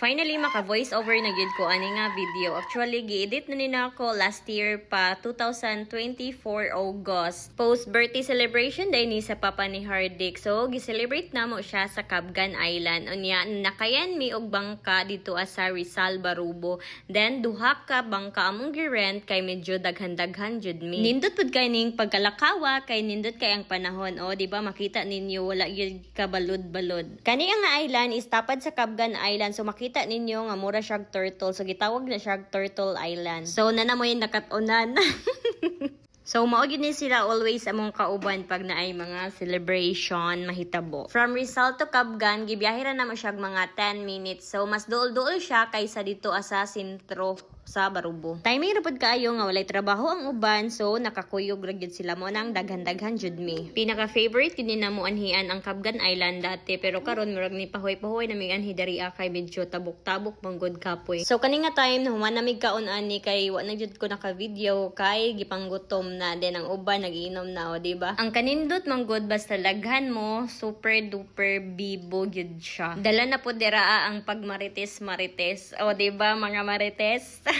Finally, maka-voice over na gid ko ani nga video. Actually, gi-edit na nina ako last year pa 2024 August. Post birthday celebration day ni sa papa ni Hardik. So, gi-celebrate na mo siya sa Cabgan Island. Unya, nakayan mi og bangka dito sa Rizal, Barubo. Then, duha ka bangka among gi-rent kay medyo daghan-daghan jud mi. Nindot pud kay ning pagkalakawa kay nindot kay ang panahon. O, di ba makita ninyo wala gyud kabalod-balod. Kani ang island is tapad sa Cabgan Island. So, makita ninyo nga mura siyag turtle. So, gitawag na siyag Turtle Island. So, nanamoy nakatunan. So, mao gyud ni sila always among kauban pag naay mga celebration mahitabo. From Rizal to Cabgan, gibiyahe ra namo siya mga 10 minutes. So, mas duol-duol siya kaysa dito asa sentro sa Barubo. Timing ra pud kaayo nga walay trabaho ang uban, so nakakuyog ra gyud sila mo nang daghan-daghan jud mi. Pinaka favorite gid ni namo anhian ang Cabgan Island dati, pero karon murag ni pahoy-pahoy na mig anhi diri kay medyo tabok-tabok manggod kapoy. So kani nga time na human na mig kaon ani kay wa na jud ko naka video kay gipanggutom na din ang uban nagiinom na o di ba? Ang kanindot manggod basta laghan mo super duper bibo gyud siya. Dala na po dira ang pagmarites marites o di ba mga marites?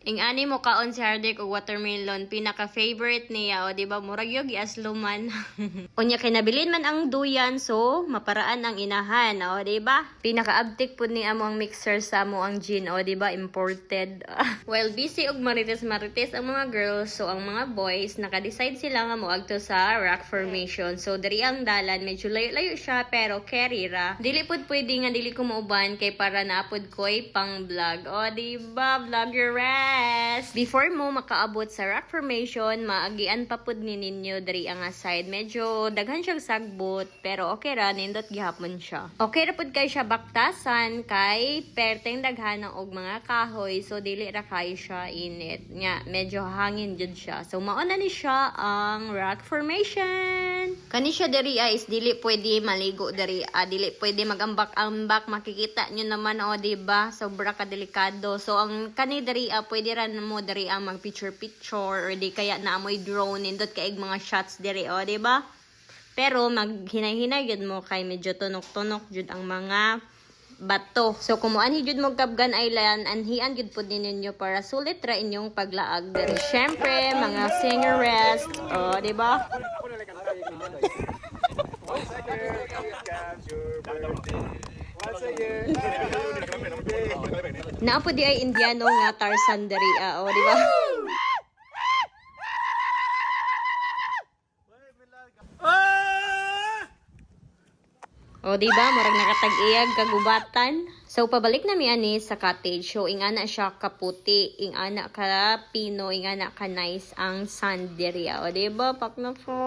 Ing ani mo kaon si Hardik og watermelon pinaka favorite niya o di ba murag yogi asluman. Unya kay nabilin man ang duyan so maparaan ang inahan o di ba? Pinaka abtik pud ni amo ang mixer sa amo ang gin o di ba imported. While busy og marites marites ang mga girls so ang mga boys naka-decide sila nga moagto sa rock formation. So diri ang dalan medyo layo-layo siya pero carry ra. Dili pud pwede nga dili ko mauban kay para naapod ko'y pang vlog. O di ba vlogger rest. Before mo makaabot sa rock formation, maagian pa pud ni ninyo diri ang side. Medyo daghan siyang sagbot pero okay ra nindot gihapon siya. Okay ra pud kay siya baktasan kay perteng daghan og mga kahoy so dili ra kay siya init. Nya medyo hangin jud siya. So mauna ni siya ang rock formation. Kani siya diri ah, is dili pwede maligo diri. Ah, dili pwede magambak-ambak. Makikita nyo naman o, di ba? Sobra ka delikado. So ang kani diri ah, pwede ra mo diri ang mag picture picture or di kaya na amoy drone nindot kaig mga shots diri o, di ba? Pero maghinay-hinay jud mo kay medyo tunok-tunok jud ang mga bato. So kumuan jud mo Cabgan Island anhian jud pud ninyo para sulit ra inyong paglaag diri. Syempre, mga singeres, oh, di ba? Naapo di ay Indiano nga Tarzan diri, ah, oh, di ba? O, di ba? Marag nakatag-iyag kagubatan. So, pabalik na mi ani sa cottage. So, ingana siya kaputi, ingana ka pino, ingana ka nice ang sanderia. O, di ba? Pak na po.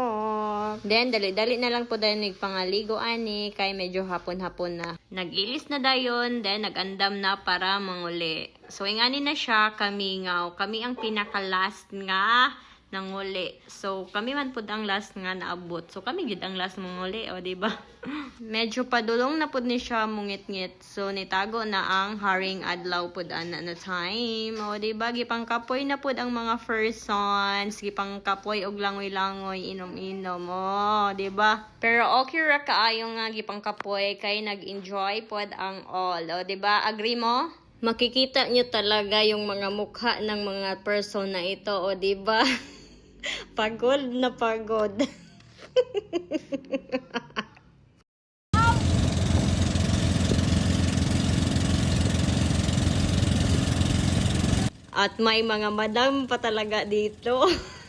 Then, dali-dali na lang po dahil nagpangaligo ani, kay medyo hapon-hapon na. Nag-ilis na dayon, then nag-andam na para manguli. So, ingani na siya, kami nga. Kami ang pinaka-last nga nanguli. So, kami man pud ang last nga naabot. So, kami gid ang last manguli, o, di ba? Medyo padulong na pud ni siya mungit-ngit. So, nitago na ang haring adlaw pud ana na time. O, di ba? Gipang kapoy na pud ang mga persons. Gipang kapoy og langoy-langoy, inom-inom. O, di ba? Pero okay ra kaayo nga gipang kapoy kay nag-enjoy pud ang all. O, di ba? Agree mo? Makikita nyo talaga yung mga mukha ng mga person na ito, o ba? pagod na pagod. At may mga madam pa talaga dito.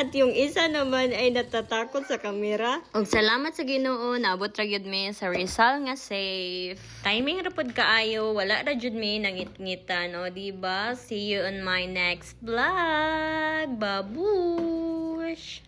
At yung isa naman ay natatakot sa kamera. Og salamat sa Ginoo naabot ra gyud mi sa Rizal nga safe. Timing ra kaayo, wala ra jud mi nangit-ngitan, o di ba? See you on my next vlog. Babush.